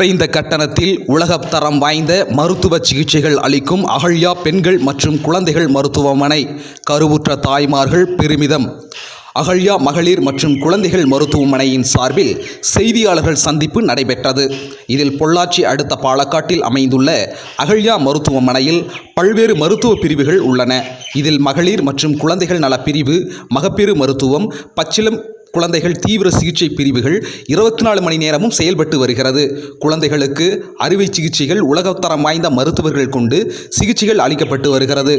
குறைந்த கட்டணத்தில் உலகத்தரம் வாய்ந்த மருத்துவ சிகிச்சைகள் அளிக்கும் அகல்யா பெண்கள் மற்றும் குழந்தைகள் மருத்துவமனை கருவுற்ற தாய்மார்கள் பெருமிதம். அகல்யா மகளிர் மற்றும் குழந்தைகள் மருத்துவமனையின் சார்பில் செய்தியாளர்கள் சந்திப்பு நடைபெற்றது. இதில் பொள்ளாச்சி அடுத்த பாலக்காட்டில் அமைந்துள்ள அகல்யா மருத்துவமனையில் பல்வேறு மருத்துவ பிரிவுகள் உள்ளன. இதில் மகளிர் மற்றும் குழந்தைகள் நல பிரிவு மகப்பேறு மருத்துவம் பச்சிலம் குழந்தைகள் தீவிர சிகிச்சை பிரிவுகள் இருபத்தி நாலு மணி நேரமும் செயல்பட்டு வருகிறது. குழந்தைகளுக்கு அறுவை சிகிச்சைகள் உலகத்தரம் வாய்ந்த மருத்துவர்கள் கொண்டு சிகிச்சைகள் அளிக்கப்பட்டு வருகிறது.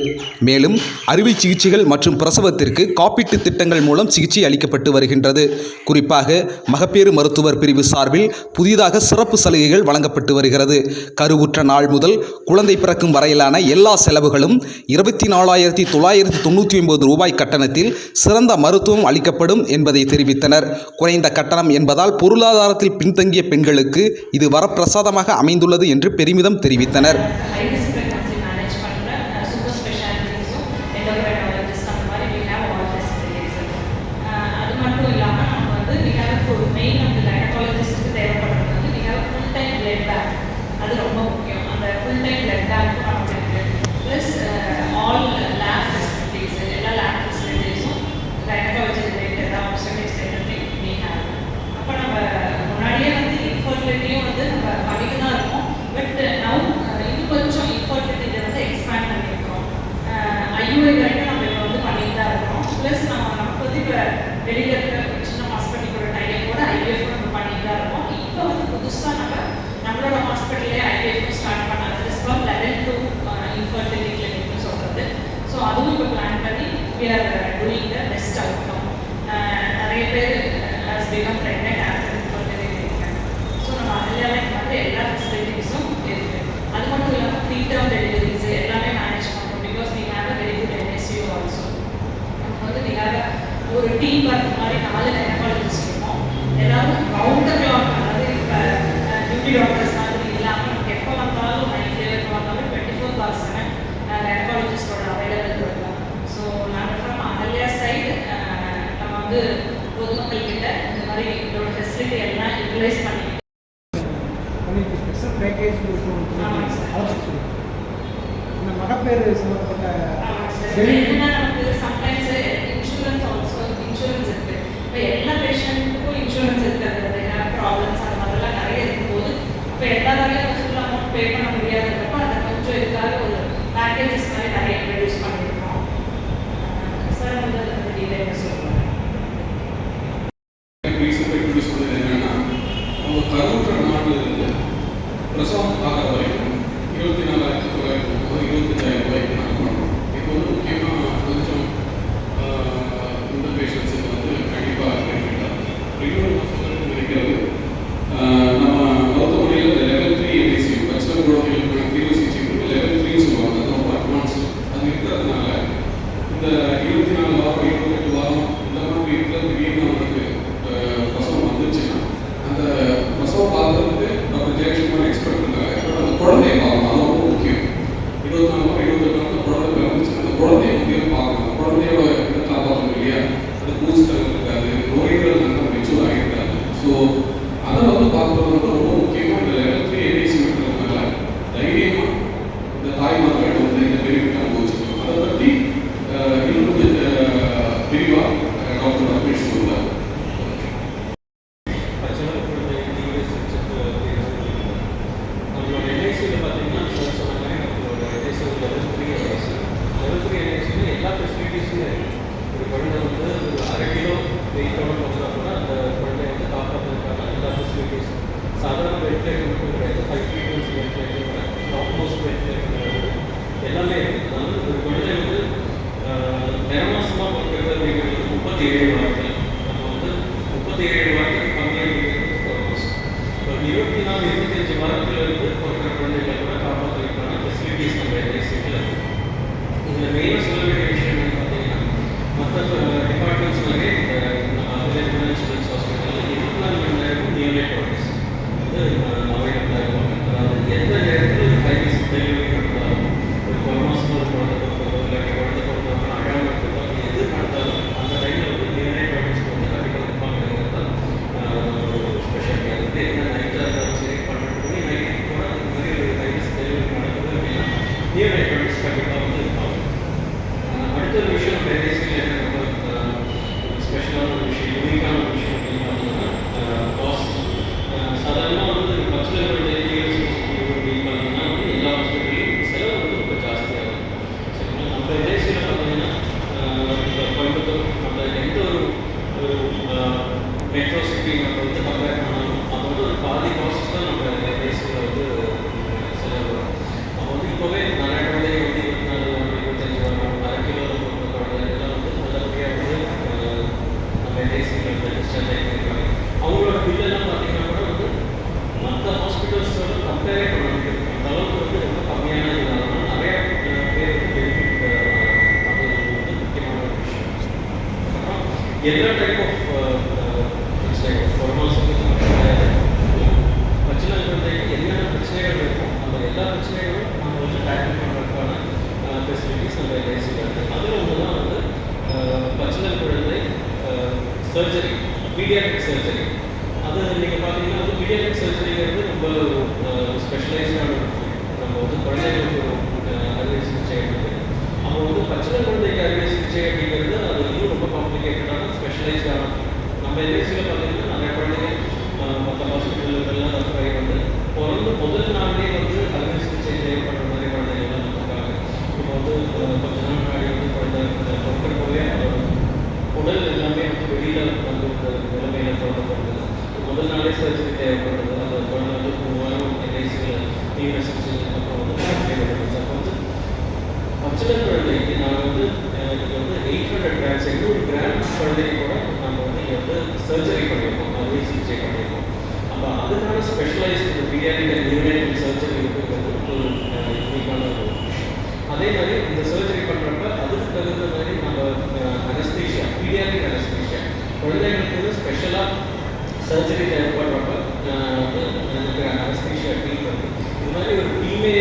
மேலும் அறுவை சிகிச்சைகள் மற்றும் பிரசவத்திற்கு காப்பீட்டு திட்டங்கள் மூலம் சிகிச்சை அளிக்கப்பட்டு வருகின்றது. குறிப்பாக மகப்பேறு மருத்துவர் பிரிவு சார்பில் புதிதாக சிறப்பு சலுகைகள் வழங்கப்பட்டு வருகிறது. கருவுற்ற நாள் முதல் குழந்தை பிறக்கும் வரையிலான எல்லா செலவுகளும் இருபத்தி நாலாயிரத்தி தொள்ளாயிரத்தி தொண்ணூற்றி ஒன்பது ரூபாய் கட்டணத்தில் சிறந்த மருத்துவம் அளிக்கப்படும் என்பதை தெரிவித்தார் தெரிவித்தனர். குறைந்த கட்டணம் என்பதால் பொருளாதாரத்தில் பின்தங்கிய பெண்களுக்கு இது வரப்பிரசாதமாக அமைந்துள்ளது என்று பெருமிதம் தெரிவித்தனர். Pérez, ¿no? Sí. Sí. uh, so you எல்லா டைப் ஆஃப் இட்ஸ் லைக் ஃபர்மல்ஸுக்கு பிரச்சனை இருக்கிறதுக்கு என்னென்ன பிரச்சனைகள் இருக்கும் அந்த எல்லா பிரச்சனைகளும் நம்ம வந்து டேக்கிள் பண்ணுறதுக்கான ஃபெசிலிட்டிஸ் நம்ம எல்ஐசியில் இருக்குது அதில் ஒன்று தான் வந்து பச்சின குழந்தை சர்ஜரி பீடியாட்ரிக் சர்ஜரி அது நீங்கள் பார்த்தீங்கன்னா வந்து பீடியாட்ரிக் சர்ஜரிங்கிறது ரொம்ப uh, ஸ்பெஷலைஸ்டான ஒரு நம்ம வந்து குழந்தைங்களுக்கு ஒரு uh, அறுவை சிகிச்சை அவங்க வந்து பச்சனை குழந்தைக்கு அறுவை சிகிச்சை அப்படிங்கிறது வில்லேஜ் வேணாம் நம்ம வில்லேஜில் பார்த்தீங்கன்னா நிறைய குழந்தைங்க மற்ற ஹாஸ்பிட்டல்கள்லாம் ரெஃபர் ஆகி வந்து பிறந்து முதல் நாளே வந்து அறுவை சிகிச்சை தேவைப்படுற மாதிரி குழந்தைகள்லாம் இருக்காங்க இப்போ வந்து கொஞ்ச நாள் முன்னாடி வந்து குழந்தை பிறக்கிற போதே உடல் எல்லாமே வந்து வெளியில் வந்து நிலைமையில பிறந்தப்படுது முதல் நாளே சர்ஜரி தேவைப்படுறது அந்த குழந்தை வந்து மூவாயிரம் வயசுகள் நீங்க செஞ்சு அப்புறம் வந்து தேவைப்படுது அப்சர்வ் குழந்தைக்கு நான் வந்து எனக்கு வந்து எயிட் ஹண்ட்ரட் கிராம்ஸ் எண்ணூறு கிராம் குழந்தைக்கு கூட நம்ம வந்து இங்கே வந்து சர்ஜரி பண்ணியிருக்கோம் அறுவை சிகிச்சை பண்ணியிருக்கோம் அப்போ அதுக்கான specialised paediatric and urinary surgery இருக்குங்கிறது ஒரு யூனிக்கான ஒரு அதே மாதிரி இந்த சர்ஜரி பண்ணுறப்ப அதுக்கு தகுந்த மாதிரி நம்ம அனஸ்தீஷியா பீரியாடிக் அனஸ்தீஷியா குழந்தைங்களுக்கு வந்து ஸ்பெஷலாக சர்ஜரி தேவைப்படுறப்ப நமக்கு அனஸ்தீஷியா ஃபீல் பண்ணுது இது மாதிரி ஒரு டீமே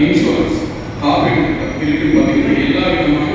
இன்சூரன்ஸ் காப்பீடு இருக்குது பார்த்தீங்கன்னா எல்லா விதமான